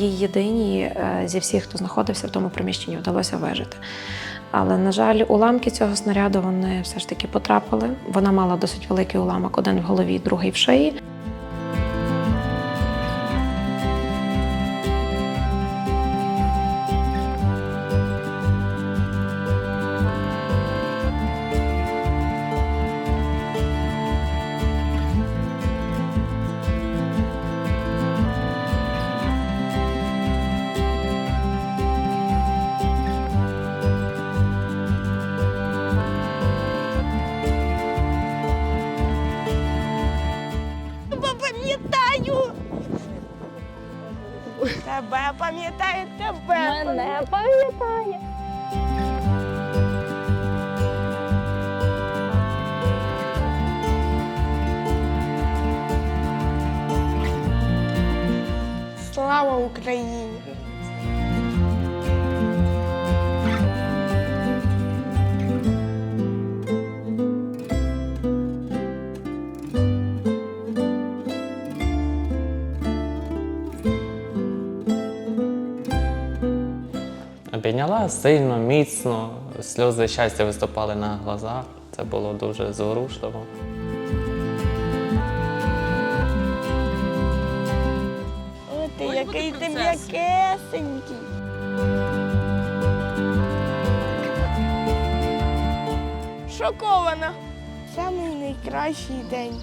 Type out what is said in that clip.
Їй єдиній е, зі всіх, хто знаходився в тому приміщенні, вдалося вижити. Але, на жаль, уламки цього снаряду вони все ж таки потрапили. Вона мала досить великий уламок, один в голові, другий в шиї. Тебе пам'ятаю, тебе. Мене пам'ятає. Слава Україні! Обійняла сильно, міцно, сльози щастя виступали на глазах. Це було дуже зворушливо. О, ти який ти м'якесенький. Шокована. Самий найкращий день.